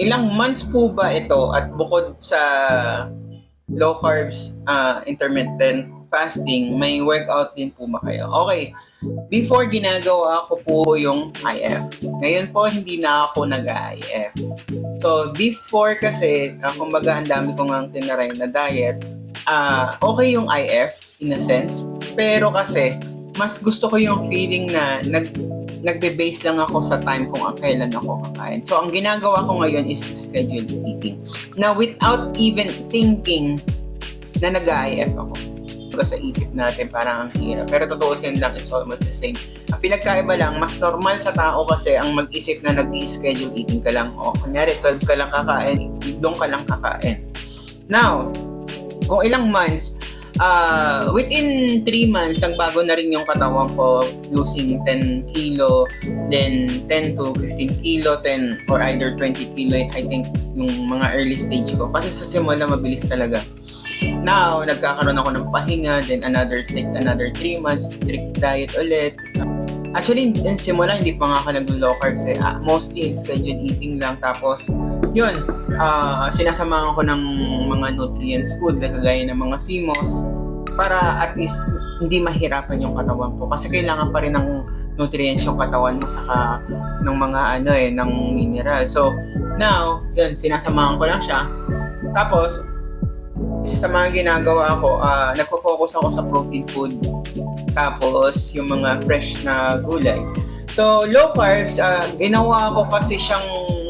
ilang months po ba ito at bukod sa low carbs, ah, intermittent fasting, may workout din po ba kayo? Okay. Before ginagawa ko po yung IF. Ngayon po hindi na ako nag-IF. So before kasi, uh, kumbaga ang dami ko nga tinaray na diet, ah okay yung IF in a sense, pero kasi mas gusto ko yung feeling na nag nagbe-base lang ako sa time kung ang kailan ako kakain. So, ang ginagawa ko ngayon is scheduled eating. Now, without even thinking na nag-IF ako. Kumbaga sa isip natin, parang ang hirap. Pero totoo sin lang, it's almost the same. Ang pinagkaiba lang, mas normal sa tao kasi ang mag-isip na nag-schedule eating ka lang. O, kunyari, 12 ka lang kakain, doon ka lang kakain. Now, kung ilang months, uh, within 3 months, nagbago na rin yung katawan ko, losing 10 kilo, then 10 to 15 kilo, 10 or either 20 kilo, I think, yung mga early stage ko. Kasi sa simula, mabilis talaga. Now, nagkakaroon ako ng pahinga, then another, take another 3 months, strict diet ulit. Actually, in simula, hindi pa nga ako nag-low carbs eh. Ah, mostly, scheduled eating lang. Tapos, yun, ah sinasamahan ko ng mga nutrients food, like kagaya ng mga simos, para at least hindi mahirapan yung katawan ko. Kasi kailangan pa rin ng nutrients yung katawan mo saka ng mga ano eh, ng mineral. So, now, yun, sinasamahan ko lang siya. Tapos, isa sa mga ginagawa ko, ah nagpo-focus ako sa protein food. Tapos, yung mga fresh na gulay. So, low carbs, ah, ginawa ko kasi siyang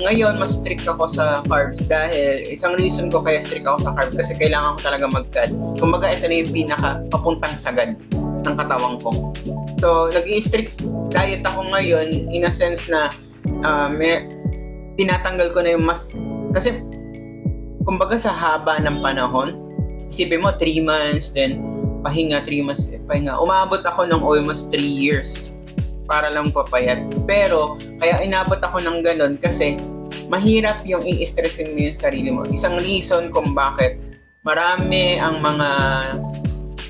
ngayon mas strict ako sa carbs dahil isang reason ko kaya strict ako sa carbs kasi kailangan ko talaga mag-cut. Kumbaga, ito na yung pinaka papuntang sagad ng katawan ko. So, nag-i-strict diet ako ngayon in a sense na ah, may, tinatanggal ko na yung mas kasi kumbaga sa haba ng panahon, isipin mo 3 months, then pahinga 3 months, pahinga. Umabot ako ng almost 3 years para lang papayat. Pero, kaya inabot ako ng ganun kasi mahirap yung i-stressin mo yung sarili mo. Isang reason kung bakit marami ang mga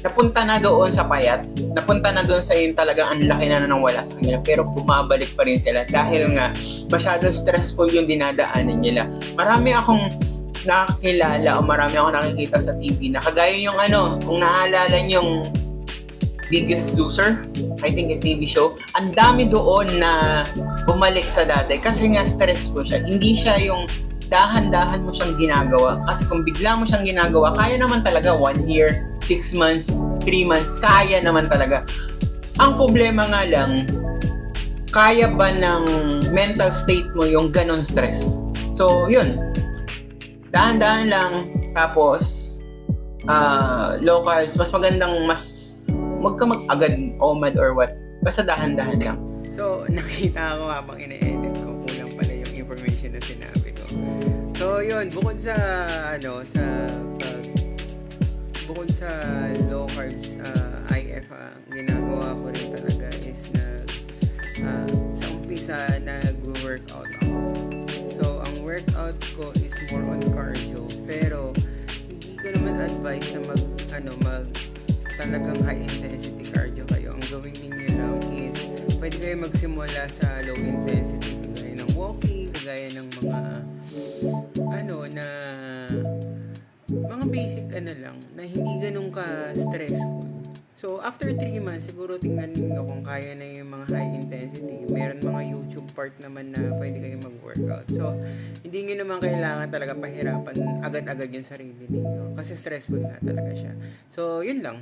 napunta na doon sa payat, napunta na doon sa yung talagang ang laki na nawala sa kanila, pero bumabalik pa rin sila dahil nga masyadong stressful yung dinadaanan nila. Marami akong nakakilala o marami akong nakikita sa TV na kagaya yung ano, kung naalala yung Biggest Loser, I think a TV show, ang dami doon na bumalik sa dati kasi nga stressful siya. Hindi siya yung dahan-dahan mo siyang ginagawa. Kasi kung bigla mo siyang ginagawa, kaya naman talaga one year, six months, three months, kaya naman talaga. Ang problema nga lang, kaya ba ng mental state mo yung ganon stress? So, yun. Dahan-dahan lang, tapos, ah low carbs, mas magandang mas wag ka mag-agad OMAD or what. Basta dahan-dahan lang. So, nakita ko habang ine-edit ko, kulang pala yung information na sinabi ko. So, yun, bukod sa, ano, sa, pag, bukod sa low carbs, ah, IF, ah, ang ginagawa ko rin talaga is na, ah, sa umpisa, nag-workout ako. So, ang workout ko is more on cardio, pero, hindi ko naman advise na mag, ano, mag, talagang high intensity cardio kayo. Ang gawin ninyo lang is pwede kayo magsimula sa low intensity kagaya ng walking, kagaya ng mga ano na mga basic ano lang na hindi ganun ka stressful. So, after 3 months, siguro tingnan ninyo kung kaya na yung mga high intensity. Meron mga YouTube part naman na pwede kayo mag-workout. So, hindi nyo naman kailangan talaga pahirapan agad-agad yung sarili ninyo. Kasi stressful nga talaga siya. So, yun lang.